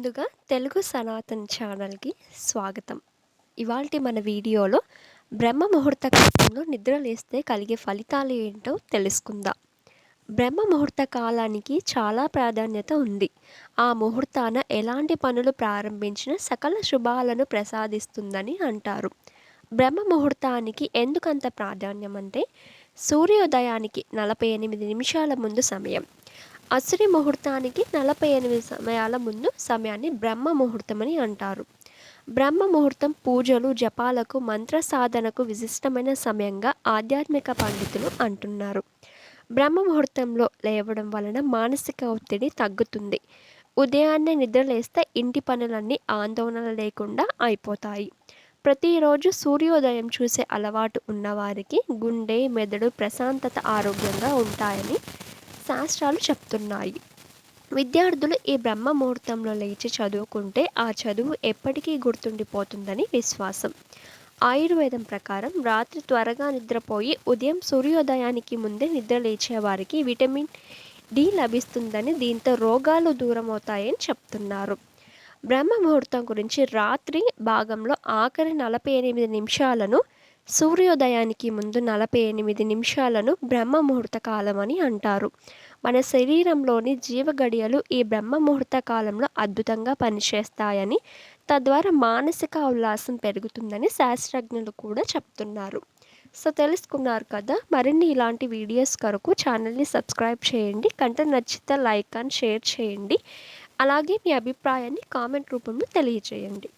ముందుగా తెలుగు సనాతన్ ఛానల్కి స్వాగతం. ఇవాల్టి మన వీడియోలో బ్రహ్మ ముహూర్త కాలంలో నిద్రలేస్తే కలిగే ఫలితాలు ఏంటో తెలుసుకుందాం. బ్రహ్మ ముహూర్త కాలానికి చాలా ప్రాధాన్యత ఉంది. ఆ ముహూర్తాన ఎలాంటి పనులు ప్రారంభించినా సకల శుభాలను ప్రసాదిస్తుందని అంటారు. బ్రహ్మ ముహూర్తానికి ఎందుకంత ప్రాధాన్యం అంటే సూర్యోదయానికి నలభై ఎనిమిది నిమిషాల ముందు సమయం. అసురి ముహూర్తానికి నలభై ఎనిమిది సమయాల ముందు సమయాన్ని బ్రహ్మ ముహూర్తం అని అంటారు. బ్రహ్మ ముహూర్తం పూజలు జపాలకు మంత్ర సాధనకు విశిష్టమైన సమయంగా ఆధ్యాత్మిక పండితులు అంటున్నారు. బ్రహ్మ ముహూర్తంలో లేవడం వలన మానసిక ఒత్తిడి తగ్గుతుంది. ఉదయాన్నే నిద్రలేస్తే ఇంటి పనులన్నీ ఆందోళన లేకుండా అయిపోతాయి. ప్రతిరోజు సూర్యోదయం చూసే అలవాటు ఉన్నవారికి గుండె మెదడు ప్రశాంతత ఆరోగ్యంగా ఉంటాయని శాస్త్రాలు చెప్తున్నాయి. విద్యార్థులు ఈ బ్రహ్మ ముహూర్తంలో లేచి చదువుకుంటే ఆ చదువు ఎప్పటికీ గుర్తుండిపోతుందని విశ్వాసం. ఆయుర్వేదం ప్రకారం రాత్రి త్వరగా నిద్రపోయి ఉదయం సూర్యోదయానికి ముందే నిద్ర లేచే వారికి విటమిన్ డి లభిస్తుందని దీంతో రోగాలు దూరమవుతాయని చెప్తున్నారు. బ్రహ్మ ముహూర్తం గురించి రాత్రి భాగంలో ఆఖరి నలభై ఎనిమిది నిమిషాలను సూర్యోదయానికి ముందు నలభై ఎనిమిది నిమిషాలను బ్రహ్మ ముహూర్త కాలం అని అంటారు. మన శరీరంలోని జీవగడియలు ఈ బ్రహ్మ ముహూర్త కాలంలో అద్భుతంగా పనిచేస్తాయని తద్వారా మానసిక ఉల్లాసం పెరుగుతుందని శాస్త్రజ్ఞులు కూడా చెప్తున్నారు. సో తెలుసుకున్నారు కదా మరిన్ని ఇలాంటి వీడియోస్ కొరకు ఛానల్ని సబ్స్క్రైబ్ చేయండి కంటెంట్ నచ్చితే లైక్ అండ్ షేర్ చేయండి. అలాగే మీ అభిప్రాయాన్ని కామెంట్ రూపంలో తెలియజేయండి.